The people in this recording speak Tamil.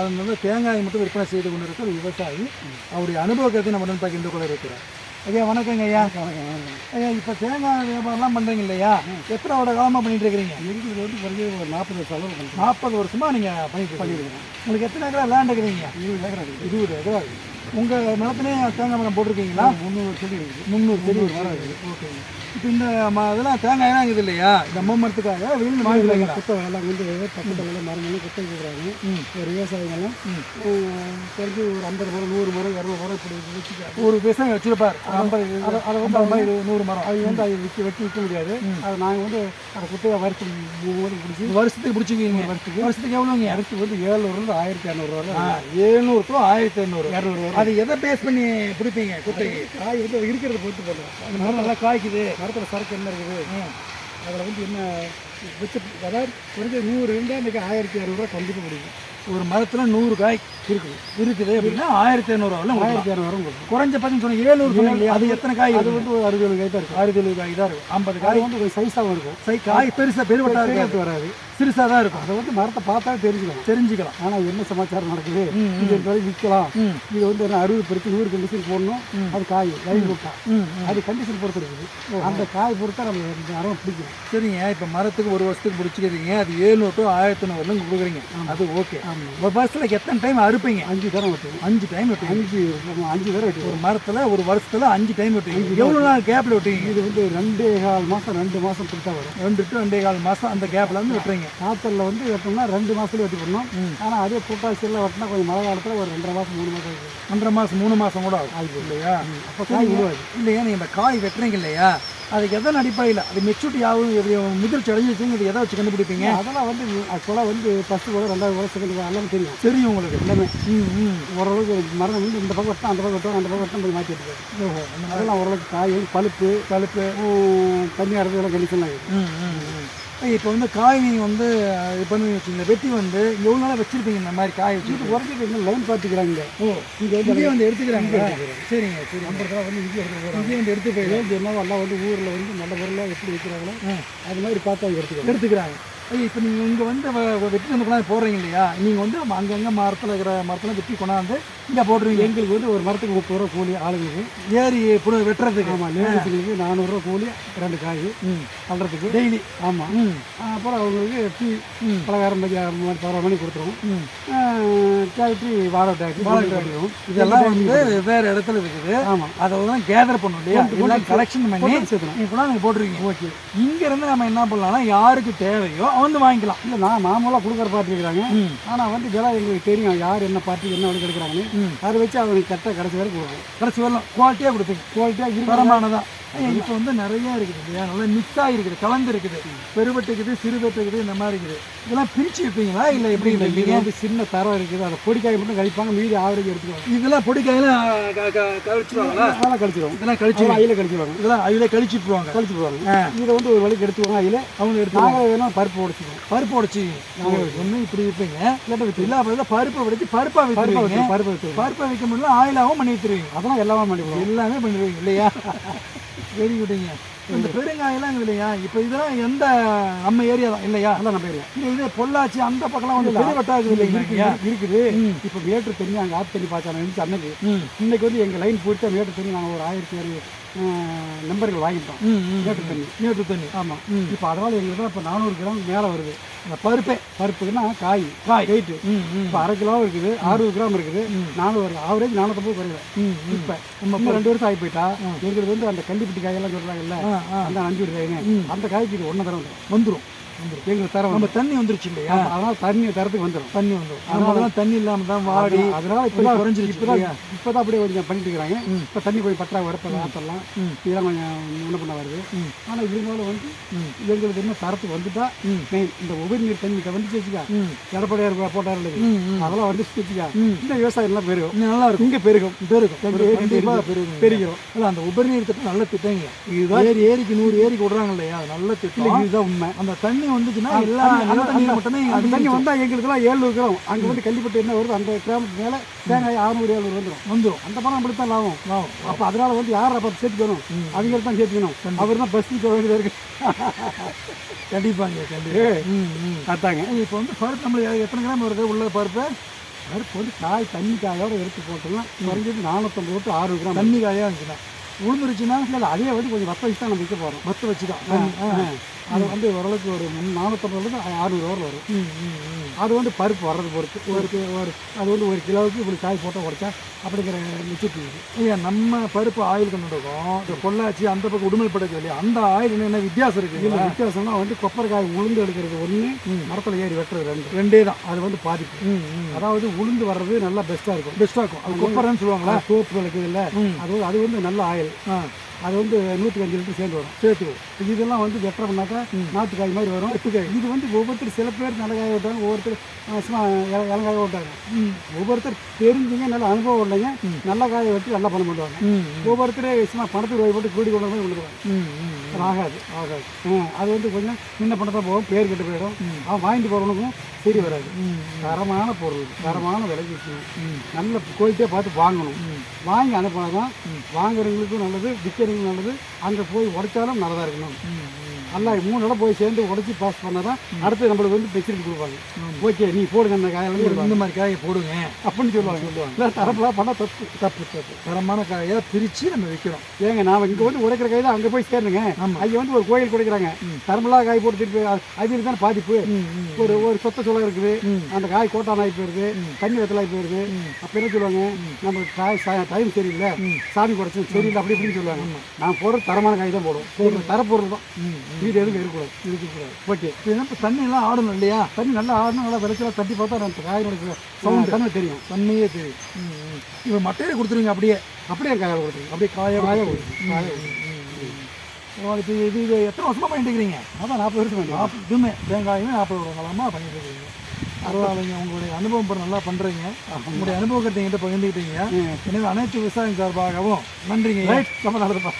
அது வந்து தேங்காய் மட்டும் விற்பனை செய்து கொண்டு இருக்கிற விவசாயி அவருடைய அனுபவத்தை நம்ம உடன் பகிர்ந்து கொள்ள இருக்கிறார். ஐயா வணக்கங்க ஐயா. ஐயா இப்போ தேங்காய் வியாபாரம்லாம் பண்ணுறீங்க இல்லையா? எத்தனை வருட காலமாக பண்ணிட்டு இருக்கிறீங்க? எங்களுக்கு வந்து குறைஞ்ச ஒரு நாற்பது செலவு பண்ணுறோம் நாற்பது வருஷமா நீங்கள் பண்ணிட்டு பண்ணிருக்கீங்க உங்களுக்கு எத்தனை ஏக்கரா லேண்ட் இருக்குறீங்க? இருபது ஏக்கர் இருக்குது இருபது ஏக்கரா இருக்கு. உங்கள் நிலத்துலேயே தேங்காய் மரம் போட்டிருக்கீங்களா? முந்நூறு செடி இருக்குது. முந்நூறு செடி மரம் இருக்குது. ஓகே. இப்போ இந்த ம இதெல்லாம் தேங்காயெல்லாம் இருக்குது இல்லையா? இந்த மரத்துக்காக வெளியில் வாங்கிக்கிறீங்களா குத்தவெல்லாம் வந்து பக்கத்தில் மரங்களும் குத்தகை கொடுக்குறாங்க. ஒரு விவசாயிகளும். தெரிஞ்சு ஒரு ஐம்பது மரம் நூறு மரம் இரநூறு மரம் இப்படி வச்சுக்க ஒரு விவசாயம் வச்சிருப்பார். ஐம்பது அதை- அதை வந்து மாதிரி நூறு மரம். அது வந்து அதை விற்க வெட்டி விற்க முடியாது. அதை நாங்கள் வந்து அதை குத்தகை வரிசை மூணு பிடிச்சி வருஷத்துக்கு பிடிச்சிக்கிங்க வருஷத்துக்கு. வருஷத்துக்கு எவ்வளோங்க? அடுத்து வந்து ஏழுநூறுலேருந்து ஆயிரத்தி இரநூறுவா ஏழ்நூறு டு ஆயிரத்தி ஐநூறு. இரநூறு அது எதை பேஸ் பண்ணி பிடிப்பீங்க? குத்தகை காய் வந்து இருக்கிறத பொறுத்து பண்ணுறோம் அந்த மரம் நல்லா காய்க்குது. மரத்தில் சரக்கு என்ன இருக்குது. அதில் வந்து என்ன வச்சு அதாவது குறைஞ்ச நூறு இருந்தால் இன்றைக்கி ஆயிரத்தி இரநூறுவா கண்டிப்பாக முடியும். ஒரு மரத்துல நூறு காய் இருக்குது. இருக்குது அப்படின்னா ஆயிரத்தி ஐநூறுவாவில் ஆயிரத்தி இரநூறுவா கொடுக்கும் குறைஞ்ச பத்தி சொன்னீங்க ஏழ்நூறு சொன்னீங்க அது எத்தனை காய் அது வந்து ஒரு அறுபது காய் தான் இருக்கும். எழுபது காய் தான் இருக்கும். ஐம்பது காய். வந்து கொஞ்சம் சைஸாகவும் இருக்கும். சை காய் பெருசா பெருவட்டா இருக்காது. வராது. சிறுசா தான் இருக்கும். அதை வந்து மரத்தை பார்த்தா தெரிஞ்சுக்கலாம். தெரிஞ்சுக்கலாம். ஆனால் என்ன சமாச்சாரம் நடக்குது? இது வரை விற்கலாம். இது வந்து என்ன அறுபது பெருக்கு நூறு கண்டிஷன் போடணும். அது காய் லைன் விட்டா அது கண்டிஷன் பொறுத்து இருக்குது அந்த காய் பொறுத்தா நம்ம மரம் பிடிக்கும். சரிங்க. இப்போ மரத்துக்கு ஒரு வருஷத்துக்கு பிடிச்சிக்கிறீங்க அது ஏழ்நூறு டு ஆயிரத்தி ஐநூறுலாம் கொடுக்குறீங்க. அது ஓகே ஒரு வருஷத்துல எத்தனை டைம் அறுப்பீங்க? அஞ்சு தரம் வெட்டுவோம் அஞ்சு டைம் வெட்டுவீங்க அஞ்சு அஞ்சு தரம் வெட்டுவோம் ஒரு மரத்துல ஒரு வருஷத்துல அஞ்சு டைம் வெட்டுவீங்க எவ்வளவு நாள் கேப்ல வெட்டுவீங்க இது வந்து ரெண்டே கால் மாதம் ரெண்டு மாதம் கொடுத்தா வரும். ரெண்டு டு ரெண்டே கால் மாசம் அந்த கேப்ல இருந்து வெட்டுறீங்க. காய்ச்சலில் வந்து வெட்டணும்னா ரெண்டு மாதத்துல வெட்டி போடணும் ஆனால் அதே புட்டாசியில் வெட்டினா கொஞ்சம் மழை காலத்தில் ஒரு ரெண்டரை மாதம் மூணு மாதம் ஆகுது ஒன்றரை மாசம் மூணு மாசம் கூட ஆகும். இல்லையா? அப்போ காய் விழுவாது இல்லையா? நீங்க இந்த காய் வெட்டுறீங்க இல்லையா? அதுக்கு எதன் அடிப்படையில்? அது மெச்சூரிட்டி ஆகும் முதிர்ச்சி அடைஞ்சிச்சுங்கிறது எதை வச்சு கண்டுபிடிப்பீங்க? அதெல்லாம் வந்து ஆக்சுவலாக வந்து ஃபஸ்ட்டு கூட ரெண்டாவது கூட செகண்ட் கூட எல்லாமே தெரியும். தெரியும் உங்களுக்கு. எல்லாமே. ஓரளவுக்கு மரம் வந்து இந்த பக்கம் வெட்டணும் அந்த பக்கம் வெட்டணும் அந்த பக்கம் வெட்டணும் போய் மாற்றி எடுத்துக்காது ஓஹோ. அதெல்லாம் ஓரளவுக்கு காய் பழுப்பு பழுப்பு. தண்ணி அறுதெல்லாம் கண்டிஷன்லாம் இருக்குது ம் ம் ம். இப்போ வந்து காய் நீங்கள் வந்து இது பண்ணி வச்சுங்க வெட்டி வந்து எவ்வளோ நாளாக வச்சிருப்பீங்க இந்த மாதிரி காய் வச்சு இன்னும் லைன் பார்த்துக்கிறாங்க ஓ இங்கே வந்து இங்கேயே வந்து எடுத்துக்கிறாங்க. சரிங்க சரி நம்பர் வந்து இங்கே எடுத்து இங்கேயே வந்து எடுத்து போயிடும் ரேஞ்சு என்ன எல்லாம் வந்து ஊரில் வந்து நல்ல பொருளாக எப்படி வைக்கிறாங்களோ அது மாதிரி பார்த்து அவங்க எடுத்துக்கிறாங்க. எடுத்துக்கிறாங்க. இப்போ நீங்கள் இங்கே வந்து வெட்டி கொண்டாந்து போடுறீங்க இல்லையா நீங்கள் வந்து அங்கங்கே மரத்தில் இருக்கிற மரத்தில் வெட்டி கொண்டாந்து இங்கே போடுறீங்க. எங்களுக்கு வந்து ஒரு மரத்துக்கு முப்பது ரூபா கூலி ஆளுங்களுக்கு. ஏறி புடு வெட்டுறதுக்கு. ஆமாம் லேடிஸுங்களுக்கு நானூறுரூவா கூலி ரெண்டு காய் அல்றதுக்கு டெய்லி. ஆமாம் அப்புறம் அவங்களுக்கு டீ. பலகாரம் மணி பதினோரு மணி கொடுத்துருவோம். டேக்ட்ரி வாடகை டேக்ட்ரி வாடகை கட்டிடுவோம் இதெல்லாம் வந்து வெவ்வேறு இடத்துல இருக்குது. ஆமாம் அதை தான் கேதர் பண்ணும் இல்லையா? இதெல்லாம் கலெக்ஷன் பண்ணி சேர்க்கணும் நீங்கள் போட்டுருவீங்க ஓகே. இங்க இருந்து நம்ம என்ன பண்ணலாம்னா யாருக்கு தேவையோ வந்து வாங்கிக்கலாம். இல்லை நான் மாமூலாக கொடுக்குற பார்ட்டி இருக்கிறாங்க. ஆனால் வந்து விலை எங்களுக்கு தெரியும். யார் என்ன பார்ட்டி என்ன விலைக்கு எடுக்கிறாங்கன்னு அதை வச்சு அவங்க கரெக்டாக கடைசி வரைக்கும் கொடுக்குறோம் கடைசி வரலாம். குவாலிட்டியாக கொடுப்பீங்க குவாலிட்டியாக தரமானதான் இப்போ வந்து நிறைய இருக்குது இல்லையா? நல்லா மிக்ஸ் ஆகிருக்குது கலந்து இருக்குது பெருவெட்டு இருக்குது சிறுவெட்டு இருக்குது இந்த மாதிரி இருக்குது. இதெல்லாம் பிரிச்சு வைப்பீங்களா? இல்லை எப்படி இது வைப்பீங்க? வந்து சின்ன தரம் இருக்குது. அதை பொடிக்காய் மட்டும் கழிப்பாங்க. மீதி ஆவரேஜ் எடுத்துக்குவாங்க. இதெல்லாம் பொடிக்காயெல்லாம் கழிச்சிருவாங்களா அதெல்லாம் கழிச்சிடுவோம் இதெல்லாம் கழிச்சு அயில கழிச்சிடுவாங்க இதெல்லாம் அதிலே கழிச்சுட்டுருவாங்க கழிச்சிடுவாங்க இதை வந்து ஒரு வழிக்கு எடுத்துக்குவாங்க அயில. அவங்க எடுத்து நாங்கள் வேணால் பருப்பு உடச்சிக்குவோம். பருப்பு உடச்சி ஒன்று இப்படி வைப்பீங்க? இல்லாட்ட இல்லை அப்படி தான் பருப்பை உடைச்சி பருப்பா பருப்பை வைப்பீங்க வச்சு பருப்பு வச்சு பருப்பை வைக்க முடியல ஆயிலாகவும் பண்ணி வச்சிருவீங்க அதெல்லாம் எல்லாமே பண்ணிடுவோம் எல்லாமே பண்ணிடுவீங்க இல்லையா? வெரி குட்டுங்க இந்த பெருங்காயெல்லாம் இல்லையா? இப்போ இதெல்லாம் எந்த நம்ம ஏரியா தான் இல்லையா? அதெல்லாம் நம்ம ஏரியா. இந்த இது பொள்ளாச்சி அந்த பக்கம்லாம் வந்து பெரிய வட்டா இருக்குது இருக்கு இல்லையா இருக்குது. இப்போ மேட்டு தண்ணி அங்கே ஆத்து தண்ணி இருந்துச்சு அன்னைக்கு. இன்னைக்கு வந்து எங்கள் லைன் போயிட்டு மேட்டு தண்ணி நாங்கள் ஒரு ஆயிரத்தி நம்பர்கள் வாங்கிட்டோம். மேட்டு தண்ணி. நேற்று தண்ணி. ஆமாம். இப்போ அதனால் எங்களுக்கு இப்போ நானூறு கிராம் மேலே வருது. அந்த பருப்பே பருப்புக்குன்னா காய் காய். வெயிட்டு. இப்போ அரை கிலோ இருக்குது அறுபது கிராம் இருக்குது. நானூறு வருது ஆவரேஜ் நானூற்றம்பது குறையில இப்போ நம்ம ரெண்டு வருஷம் ஆகி போயிட்டா எங்களுக்கு வந்து அந்த கண்டிப்பட்டி காயெல்லாம் சொல்கிறாங்கல்ல அந்த அஞ்சு காயின்னு அந்த காய்க்கு இது ஒன்றரை தரம் வந்துடும் எங்களுக்கு தரம் நம்ம தண்ணி வந்துருச்சு இல்லையா? அதனால் தண்ணி தரத்துக்கு வந்துடும் தண்ணி வந்துடும் அதனால தண்ணி இல்லாம தான் வாடி. அதனால இப்போ கொஞ்சம் குறைஞ்சிருச்சு இப்போ தான்? இப்போ தான் அப்படியே கொஞ்சம் பண்ணிட்டு இருக்கிறாங்க. இப்போ தண்ணி போய் பற்றா வரப்போ ஆத்தெல்லாம். ம். இதெல்லாம் கொஞ்சம் முன்ன பண்ண வருது. ஆனால் இருந்தாலும் வந்து. எங்களுக்கு என்ன தரத்துக்கு வந்துட்டா. மெயின் இந்த உபரி நீர் தண்ணி வந்துச்சு வச்சுக்கா. எடப்பாடியார் போட்டார் அதெல்லாம் வந்து வச்சுக்கா. இந்த விவசாயம் எல்லாம் பெருகும் நல்லா இருக்கும். இங்கே பெருகும். பெருகும். பெருகிறோம். இல்ல அந்த உபரி நீர் திட்டம் நல்ல திட்டங்க. இதுதான் ஏரி ஏரிக்கு நூறு ஏரிக்கு விடுறாங்க இல்லையா? அது நல்ல திட்டம். இதுதான் உண்மை. அந்த தண்ணி வந்துச்சுன்னா எல்லா நில தண்ணீர் அந்த- தண்ணி வந்தால் எங்களுக்குலாம் ஏழ்நூறு கிராம் அங்கே வந்து கள்ளிப்பட்டு என்ன வருது? அந்த கிராமத்துக்கு மேலே தேங்காய் ஆறுநூறு ஏழ்நூறு வந்துடும் வந்துடும் அந்த பணம் அப்படி தான் லாபம். லாபம். அப்போ அதனால வந்து யார் அப்போ சேர்த்துக்கணும்? அவங்க தான் சேர்த்துக்கணும். அவர் தான் பஸ் போக வேண்டியதாக இருக்கு. கண்டிப்பாங்க கண்டிப்பா. ம் ம். பார்த்தாங்க. இப்போ வந்து பருப்பு நம்மளுக்கு எத்தனை கிராம் வருது உள்ள பருப்பு? பருப்பு வந்து காய் தண்ணி காயோட எடுத்து போட்டோம்னா குறைஞ்சது நானூற்றம்பது டு ஆறு கிராம் தண்ணி காயாக இருந்துச்சுன்னா? உளுந்துருச்சுன்னா இல்லை அதே வந்து கொஞ்சம் வத்த வச்சு தான் நம்ம விற்க போகிறோம் மத்து வச்சு தான். அது வந்து ஓரளவுக்கு ஒரு நானூற்றம்பதுலேருந்து அறுநூறு ரூபா வரும். அது வந்து பருப்பு வர்றது பொறுத்து. ஒரு ஒரு அது வந்து ஒரு கிலோவுக்கு இப்படி காய் போட்டால் உடைச்சா அப்படிங்கிற நிச்சயத்து ஐயா நம்ம பருப்பு ஆயில் கொண்டு இருக்கோம் இந்த பொள்ளாச்சி அந்த பக்கம் உடுமல்படுக்கு இல்லையா அந்த ஆயில் என்ன வித்தியாசம் இதில் இருக்குங்களா வித்தியாசம்னா வந்து கொப்பரைக்காய் உளுந்து எடுக்கிறது ஒன்று மரத்தில் ஏறி வெட்டுறது ரெண்டு. ரெண்டே தான். அது வந்து பாதிப்பு. அதாவது உளுந்து வர்றது நல்லா பெஸ்ட்டாக இருக்கும். பெஸ்ட்டாக இருக்கும். அது கொப்பரைன்னு சொல்லுவாங்களா சோப்பு இருக்குது இல்லை. அது வந்து- அது வந்து நல்ல ஆயில். அது வந்து நூற்றி அஞ்சு லிட்டர் சேர்ந்து வரும். சேர்த்து இதெல்லாம் வந்து வெட்டுறோம்னாக்கா நாட்டுக்காய் மாதிரி வரும். இது வந்து ஒவ்வொருத்தர் சில பேர் நல்ல காய விட்டாங்க ஒவ்வொருத்தர் சும்மா இல- இளங்காய விட்டாங்க. ஒவ்வொருத்தர் தெரிஞ்சுங்க நல்ல அனுபவம் இல்லைங்க. நல்ல காயை வெட்டி நல்லா பண்ண பண்ணுவாங்க. ஒவ்வொருத்தரே சும்மா பணத்துக்கு ரூபாய் போட்டு கூடி கொண்டு போய் அது ஆகாது ஆகாது. அது வந்து கொஞ்சம் முன்ன பண்ண தான் போகும் பேர் கெட்டு போயிடும். அவன் வாங்கிட்டு போகிறவனுக்கும் சரி வராது. தரமான பொருள் தரமான விலைக்கு நல்ல குவாலிட்டியாக பார்த்து வாங்கணும். வாங்கி அனுப்பினா தான் வாங்குறவங்களுக்கும் நல்லது விற்கிறவங்களுக்கும் நல்லது அங்கே போய் உடைச்சாலும் நல்லதாக இருக்கணும். நல்லா மூணு இடம் போய் சேர்ந்து உடைச்சி பாஸ் பண்ணால் தான் அடுத்து நம்மளுக்கு வந்து ஃபெசிலிட்டி கொடுப்பாங்க. ஓகே நீ போடுங்க அந்த காயெல்லாம் இந்த மாதிரி காயை போடுங்க. அப்படின்னு சொல்லுவாங்க. சொல்லுவாங்க தரப்பெல்லாம் பண்ணால் தப்பு தப்பு தப்பு. தரமான காயை பிரித்து நம்ம விற்கிறோம் ஏங்க நான் இங்கே வந்து உடைக்கிற காய் தான் அங்கே போய் சேருங்க அங்கே வந்து ஒரு கோயில் குடைக்கிறாங்க. தரமெல்லாம் காய் போட்டு திருப்பி அது தானே பாதிப்பு. ஒரு ஒரு சொத்த சொல்ல இருக்குது. அந்த காய் கோட்டான் ஆகி போயிருது தண்ணி வெத்தலாகி போயிருது அப்போ என்ன சொல்லுவாங்க? நம்ம காய் டைம் சரியில்லை. சாமி குறைச்சி சரியில்லை அப்படி இப்படின்னு சொல்லுவாங்க. நான் போடுற தரமான காய் தான் போடுவோம். தரப்பொருள் தான். வீடு எதுவும் இருக்கக்கூடாது இருக்கக்கூடாது. ஓகே இப்போ என்ன இப்போ தண்ணியெல்லாம் ஆடணும் இல்லையா? தண்ணி நல்லா ஆடணும் நல்லா விளைச்சலாம் தட்டி பார்த்தா அந்த காயினுடைய சவுண்ட். தண்ணி தெரியும். தண்ணியே தெரியும். இப்போ மட்டையை கொடுத்துருங்க அப்படியே அப்படியே காயை கொடுத்துருங்க அப்படியே காய காய கொடுத்துருங்க காய இப்போ இது இது எத்தனை வருஷமா பண்ணிட்டு இருக்கிறீங்க அதான் நாற்பது வருஷம் நாற்பது இதுவுமே தேங்காயுமே நாற்பது வருடங்களமா பண்ணிட்டு இருக்கீங்க பரவாயில்லைங்க உங்களுடைய அனுபவம் பாரு நல்லா பண்ணுறீங்க உங்களுடைய அனுபவத்தை என்கிட்ட பகிர்ந்துக்கிட்டீங்க. எனவே அனைத்து விவசாயம் சார்பாகவும் நன்றிங்க. ரைட். ரொம்ப நல்லதுப்பா.